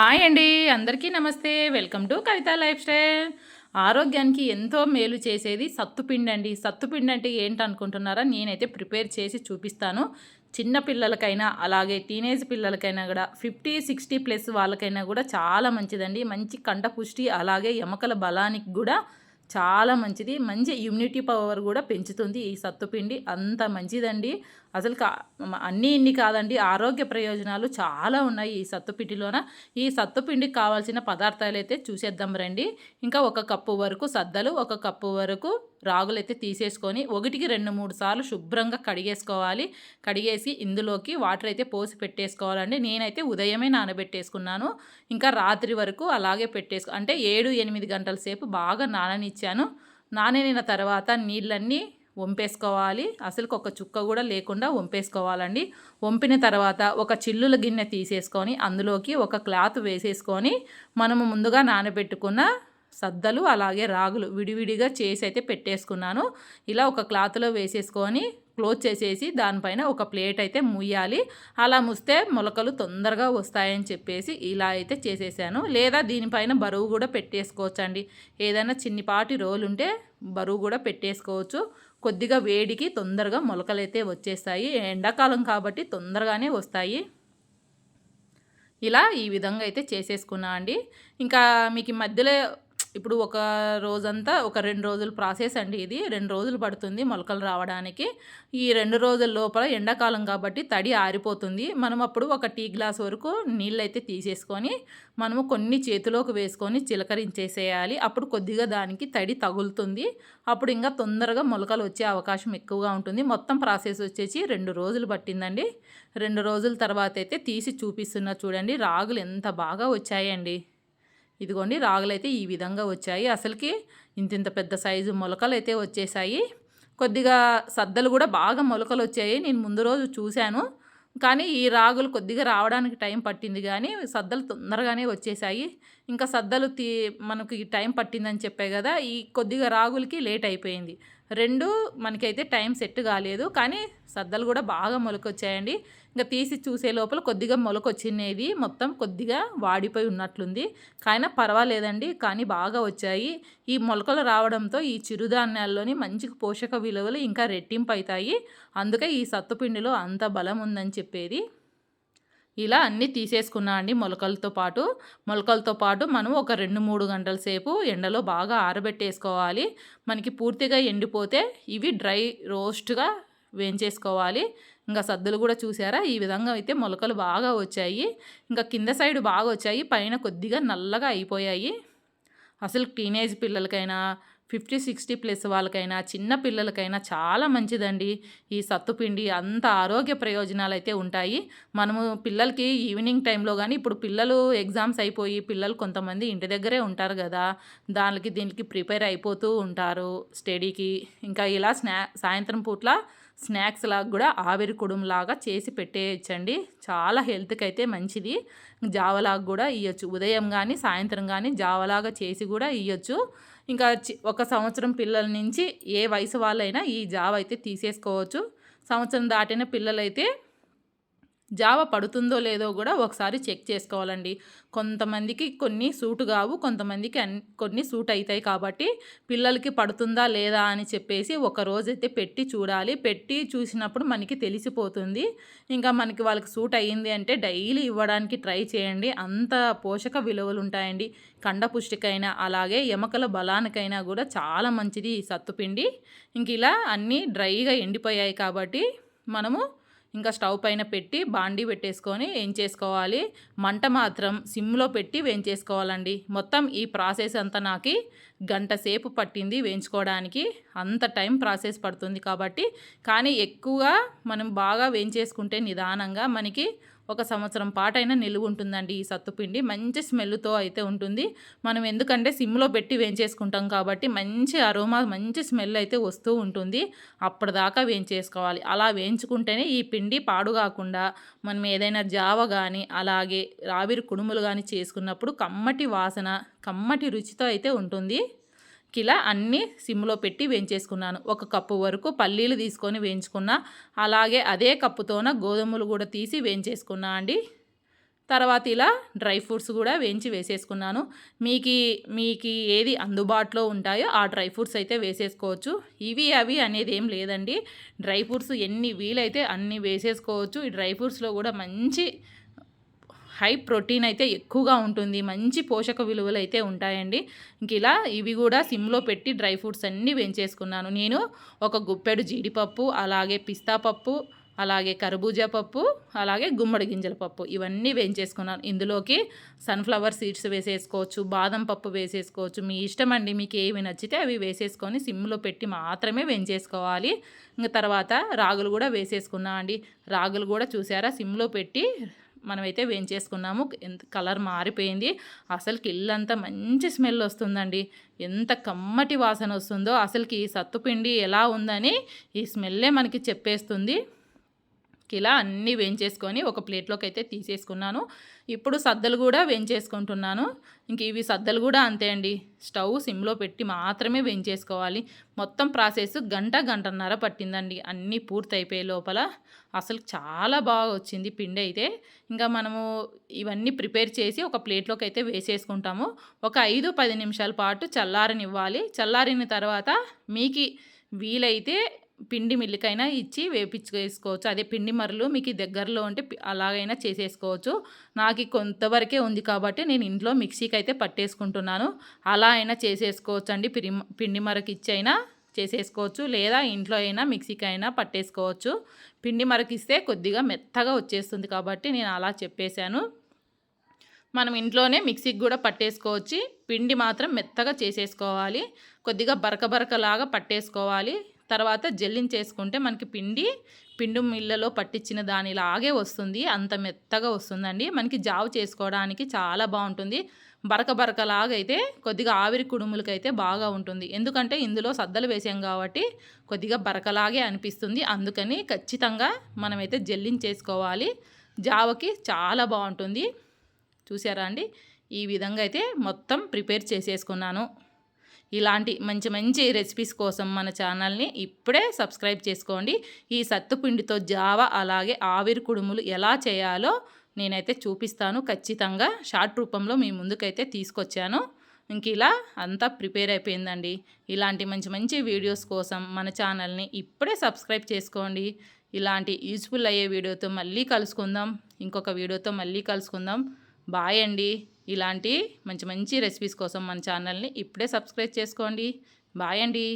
Hi అండి అందరికీ నమస్తే. Welcome to Kavitha lifestyle. ఆరోగ్యానికి ఎంతో మేలు చేసేది సత్తుపిండి అండి. సత్తుపిండి అంటే ఏంటనుకుంటున్నారా నేనైతే ప్రిపేర్ చేసి చూపిస్తాను. చిన్న పిల్లలకైనా అలాగే టీనేజ్ పిల్లలకైనా కూడా ఫిఫ్టీ సిక్స్టీ ప్లస్ వాళ్ళకైనా కూడా చాలా మంచిదండి. మంచి కంట పుష్టి అలాగే ఎముకల బలానికి కూడా చాలా మంచిది. మంచి ఇమ్యూనిటీ పవర్ కూడా పెంచుతుంది ఈ సత్తుపిండి. అంత మంచిదండి. అసలు కా అన్నీ ఇన్ని కాదండి. ఆరోగ్య ప్రయోజనాలు చాలా ఉన్నాయి ఈ సత్తుపిండిలోన ఈ సత్తుపిండికి కావాల్సిన పదార్థాలు అయితే చూసేద్దాం రండి. ఇంకా ఒక కప్పు వరకు సద్దలు ఒక కప్పు వరకు రాగులు అయితే తీసేసుకొని ఒకటికి రెండు మూడు సార్లు శుభ్రంగా కడిగేసుకోవాలి. కడిగేసి ఇందులోకి వాటర్ అయితే పోసి పెట్టేసుకోవాలండి. నేనైతే ఉదయమే నానబెట్టేసుకున్నాను. ఇంకా రాత్రి వరకు అలాగే పెట్టేసుకో అంటే ఏడు ఎనిమిది గంటల సేపు బాగా నాననిచ్చాను. నాననిన తర్వాత నీళ్ళన్నీ వంపేసుకోవాలి. అసలు ఒక చుక్క కూడా లేకుండా వంపేసుకోవాలండి. వంపిన తర్వాత ఒక చిల్లుల గిన్నె తీసేసుకొని అందులోకి ఒక క్లాత్ వేసేసుకొని మనము ముందుగా నానబెట్టుకున్న సద్దలు అలాగే రాగులు విడివిడిగా చేసి అయితే పెట్టేసుకున్నాను. ఇలా ఒక క్లాత్లో వేసేసుకొని క్లోజ్ చేసేసి దానిపైన ఒక ప్లేట్ అయితే ముయ్యాలి. అలా ముస్తే మొలకలు తొందరగా వస్తాయని చెప్పేసి ఇలా అయితే చేసేసాను. లేదా దీనిపైన బరువు కూడా పెట్టేసుకోవచ్చు అండి ఏదైనా చిన్నిపాటి రోలు ఉంటే బరువు కూడా పెట్టేసుకోవచ్చు. కొద్దిగా వేడికి తొందరగా మొలకలైతే వచ్చేస్తాయి. ఎండాకాలం కాబట్టి తొందరగానే వస్తాయి. ఇలా ఈ విధంగా అయితే చేసేసుకున్నా అండి. ఇంకా మీకు మధ్యలో ఇప్పుడు ఒక రోజంతా ఒక రెండు రోజులు ప్రాసెస్ అండి ఇది. రెండు రోజులు పడుతుంది మొలకలు రావడానికి. ఈ రెండు రోజుల లోపల ఎండాకాలం కాబట్టి తడి ఆరిపోతుంది. మనం అప్పుడు ఒక టీ గ్లాస్ వరకు నీళ్ళు అయితే తీసేసుకొని మనము కొన్ని చేతిలోకి వేసుకొని చిలకరించేసేయాలి. అప్పుడు కొద్దిగా దానికి తడి తగులుతుంది. అప్పుడు ఇంకా తొందరగా మొలకలు వచ్చే అవకాశం ఎక్కువగా ఉంటుంది. మొత్తం ప్రాసెస్ వచ్చేసి రెండు రోజులు పట్టిందండి. రెండు రోజుల తర్వాత అయితే తీసి చూపిస్తున్నా చూడండి. రాగులు ఎంత బాగా వచ్చాయండి. ఇదిగోండి రాగులు అయితే ఈ విధంగా వచ్చాయి. అసలుకి ఇంత ఇంత పెద్ద సైజు మొలకలు అయితే వచ్చేసాయి కొద్దిగా సద్దలు కూడా బాగా మొలకలు వచ్చాయి. నేను ముందు రోజు చూశాను. కానీ ఈ రాగులు కొద్దిగా రావడానికి టైం పట్టింది కానీ సద్దలు తొందరగానే వచ్చేసాయి ఇంకా సద్దలు తీ మనకి టైం పట్టిందని చెప్పే కదా ఈ కొద్దిగా రాగులకి లేట్ అయిపోయింది. రెండు మనకైతే టైం సెట్ కాలేదు కానీ సద్దలు కూడా బాగా మొలకొచ్చాయండి. ఇంకా తీసి చూసే లోపల కొద్దిగా మొలకొచ్చినవి మొత్తం కొద్దిగా వాడిపోయి ఉన్నట్లుంది. కానీ పర్వాలేదండి కానీ బాగా వచ్చాయి. ఈ మొలకలు రావడంతో ఈ చిరుధాన్యాల్లోని మంచి పోషక విలువలు ఇంకా రెట్టింపు అవుతాయి అందుకే ఈ సత్తుపిండిలో అంత బలం ఉందని చెప్పేది. ఇలా అన్నీ తీసేసుకున్నా అండి మొలకలతో పాటు. మొలకలతో పాటు మనం ఒక రెండు మూడు గంటల సేపు ఎండలో బాగా ఆరబెట్టేసుకోవాలి. మనకి పూర్తిగా ఎండిపోతే ఇవి డ్రై రోస్ట్గా వేయించేసుకోవాలి. ఇంకా సద్దులు కూడా చూసారా? ఈ విధంగా అయితే మొలకలు బాగా వచ్చాయి. ఇంకా కింద సైడ్ బాగా వచ్చాయి. పైన కొద్దిగా నల్లగా అయిపోయాయి. అసలు టీనేజ్ పిల్లలకైనా ఫిఫ్టీ సిక్స్టీ ప్లస్ వాళ్ళకైనా చిన్న పిల్లలకైనా చాలా మంచిదండి. ఈ సత్తుపిండి అంత ఆరోగ్య ప్రయోజనాలు అయితే ఉంటాయి. మనము పిల్లలకి ఈవినింగ్ టైంలో కానీ ఇప్పుడు పిల్లలు ఎగ్జామ్స్ అయిపోయి పిల్లలు కొంతమంది ఇంటి దగ్గరే ఉంటారు కదా దానికి దీనికి ప్రిపేర్ అయిపోతూ ఉంటారు స్టడీకి. ఇంకా ఇలా స్నా సాయంత్రం పూట్ల స్నాక్స్ లాగా కూడా ఆవిరి కుడుంలాగా చేసి పెట్టేయచ్చండి. చాలా హెల్త్కి అయితే మంచిది జావలాగా కూడా ఇవ్వచ్చు ఉదయం కానీ సాయంత్రం కానీ జావలాగా చేసి కూడా ఇవ్వచ్చు ఇంకా ఒక సంవత్సరం పిల్లల నుంచి ఏ వయసు వాళ్ళైనా ఈ జావ అయితే తీసేసుకోవచ్చు. సంవత్సరం దాటిన పిల్లలైతే జావ పడుతుందో లేదో కూడా ఒకసారి చెక్ చేసుకోవాలండి. కొంతమందికి కొన్ని సూట్ కావు కొంతమందికి అన్ కొన్ని సూట్ అవుతాయి కాబట్టి పిల్లలకి పడుతుందా లేదా అని చెప్పేసి ఒక రోజైతే పెట్టి చూడాలి. పెట్టి చూసినప్పుడు మనకి తెలిసిపోతుంది. ఇంకా మనకి వాళ్ళకి సూట్ అయ్యింది అంటే డైలీ ఇవ్వడానికి ట్రై చేయండి. అంత పోషక విలువలు ఉంటాయండి. కండపుష్టికైనా అలాగే ఎమకల బలానికైనా కూడా చాలా మంచిది ఈ సత్తుపిండి. ఇంక ఇలా అన్నీ డ్రైగా ఎండిపోయాయి కాబట్టి మనము ఇంకా స్టవ్ పైన పెట్టి బాండీ పెట్టేసుకొని వేయించేసుకోవాలి మంట మాత్రం సిమ్లో పెట్టి వేయించేసుకోవాలండి. మొత్తం ఈ ప్రాసెస్ అంతా నాకు గంట సేపు పట్టింది వేయించుకోవడానికి. అంత టైం ప్రాసెస్ పడుతుంది కాబట్టి. కానీ ఎక్కువగా మనం బాగా వేయించేసుకుంటే నిదానంగా మనకి ఒక సంవత్సరం పాటైనా నిలువ ఉంటుందండి ఈ సత్తుపిండి మంచి స్మెల్తో అయితే ఉంటుంది. మనం ఎందుకంటే సిమ్లో పెట్టి వేయించేసుకుంటాం కాబట్టి మంచి అరోమా మంచి స్మెల్ అయితే వస్తూ ఉంటుంది. అప్పటిదాకా వేయించేసుకోవాలి. అలా వేయించుకుంటేనే ఈ పిండి పాడు కాకుండా మనం ఏదైనా జావ కానీ అలాగే రావిరి కుడుములు కానీ చేసుకున్నప్పుడు కమ్మటి వాసన కమ్మటి రుచితో అయితే ఉంటుంది. కిలా అన్నీ సిమ్లో పెట్టి వేయించేసుకున్నాను. ఒక కప్పు వరకు పల్లీలు తీసుకొని వేయించుకున్నా. అలాగే అదే కప్పుతోన గోధుమలు కూడా తీసి వేయించేసుకున్నా అండి. తర్వాత ఇలా డ్రై ఫ్రూట్స్ కూడా వేయించి వేసేసుకున్నాను. మీకు మీకు ఏది అందుబాటులో ఉంటాయో ఆ డ్రై ఫ్రూట్స్ అయితే వేసేసుకోవచ్చు. ఇవి అవి అనేది ఏం లేదండి. డ్రై ఫ్రూట్స్ ఎన్ని వీలైతే అన్ని వేసేసుకోవచ్చు. ఈ డ్రై ఫ్రూట్స్లో కూడా మంచి హై ప్రోటీన్ అయితే ఎక్కువగా ఉంటుంది. మంచి పోషక విలువలు అయితే ఉంటాయండి. ఇంక ఇలా ఇవి కూడా సిమ్లో పెట్టి డ్రై ఫ్రూట్స్ అన్నీ వేయించేసుకున్నాను. నేను ఒక గుప్పెడు జీడిపప్పు అలాగే పిస్తా పప్పు అలాగే కర్బూజా పప్పు అలాగే గుమ్మడి గింజల పప్పు ఇవన్నీ వేయించేసుకున్నాను. ఇందులోకి సన్ఫ్లవర్ సీడ్స్ వేసేసుకోవచ్చు బాదం పప్పు వేసేసుకోవచ్చు. మీ ఇష్టం అండి. మీకు ఏవి నచ్చితే అవి వేసేసుకొని సిమ్లో పెట్టి మాత్రమే వేయించేసుకోవాలి. ఇంకా తర్వాత రాగులు కూడా వేసేసుకున్నా అండి. రాగులు కూడా చూసారా? సిమ్లో పెట్టి మనమైతే వేయించేసుకున్నాము. ఎంత కలర్ మారిపోయింది. అసలుకి ఇల్లంతా మంచి స్మెల్ వస్తుందండి. ఎంత కమ్మటి వాసన వస్తుందో అసలుకి సత్తుపిండి ఎలా ఉందని ఈ స్మెల్లే మనకి చెప్పేస్తుంది. ఇలా అన్నీ వేయించేసుకొని ఒక ప్లేట్లోకి అయితే తీసేసుకున్నాను. ఇప్పుడు సద్దలు కూడా వేయించేసుకుంటున్నాను. ఇంక ఇవి సద్దలు కూడా అంతే అండి. స్టవ్ సిమ్లో పెట్టి మాత్రమే వేయించేసుకోవాలి. మొత్తం ప్రాసెస్ గంట గంటన్నర పట్టిందండి. అన్నీ పూర్తయిపోయే లోపల అసలు చాలా బాగా వచ్చింది పిండి అయితే. ఇంకా మనము ఇవన్నీ ప్రిపేర్ చేసి ఒక ప్లేట్లోకి అయితే వేసేసుకుంటాము. ఒక ఐదు పది నిమిషాల పాటు చల్లారనివ్వాలి. చల్లారిన తర్వాత మీకు వీలైతే పిండి మిల్లికైనా ఇచ్చి వేపించేసుకోవచ్చు అదే పిండి మరలు మీకు దగ్గరలో ఉంటే అలాగైనా చేసేసుకోవచ్చు. నాకు కొంతవరకే ఉంది కాబట్టి నేను ఇంట్లో మిక్సీకి అయితే పట్టేసుకుంటున్నాను. అలా అయినా చేసేసుకోవచ్చు అండి పిండి మరకు ఇచ్చి అయినా చేసేసుకోవచ్చు. లేదా ఇంట్లో అయినా మిక్సీకి అయినా పట్టేసుకోవచ్చు. పిండి మరకిస్తే కొద్దిగా మెత్తగా వచ్చేస్తుంది కాబట్టి నేను అలా చెప్పేశాను. మనం ఇంట్లోనే మిక్సీకి కూడా పట్టేసుకోవచ్చు. పిండి మాత్రం మెత్తగా చేసేసుకోవాలి. కొద్దిగా బరక బరకలాగా పట్టేసుకోవాలి. తర్వాత జల్లించేసుకుంటే మనకి పిండి పిండి మిల్లలో పట్టించిన దానిలాగే వస్తుంది. అంత మెత్తగా వస్తుందండి. మనకి జావు చేసుకోవడానికి చాలా బాగుంటుంది. బరక బరకలాగా అయితే కొద్దిగా ఆవిరి కుడుములకైతే బాగా ఉంటుంది. ఎందుకంటే ఇందులో సద్దలు వేసాం కాబట్టి కొద్దిగా బరకలాగే అనిపిస్తుంది. అందుకని ఖచ్చితంగా మనమైతే జల్లించేసుకోవాలి. జావకి చాలా బాగుంటుంది. చూసారా అండి? ఈ విధంగా అయితే మొత్తం ప్రిపేర్ చేసేసుకున్నాను. ఇలాంటి మంచి మంచి రెసిపీస్ కోసం మన ఛానల్ని ఇప్పుడే సబ్స్క్రైబ్ చేసుకోండి. ఈ సత్తుపిండితో జావ అలాగే ఆవిరి కుడుములు ఎలా చేయాలో నేనైతే చూపిస్తాను. ఖచ్చితంగా షార్ట్ రూపంలో మీ ముందుకైతే తీసుకొచ్చాను. ఇంక ఇలా అంతా ప్రిపేర్ అయిపోయిందండి. ఇలాంటి మంచి మంచి వీడియోస్ కోసం మన ఛానల్ని ఇప్పుడే సబ్స్క్రైబ్ చేసుకోండి. ఇలాంటి యూజ్ఫుల్ అయ్యే వీడియోతో మళ్ళీ కలుసుకుందాం. ఇంకొక వీడియోతో మళ్ళీ కలుసుకుందాం. బాయ్ అండి. ఇలాంటి మంచి మంచి రెసిపీస్ కోసం మన ఛానల్ని ఇప్పుడే సబ్స్క్రైబ్ చేసుకోండి. బాయ్ అండి.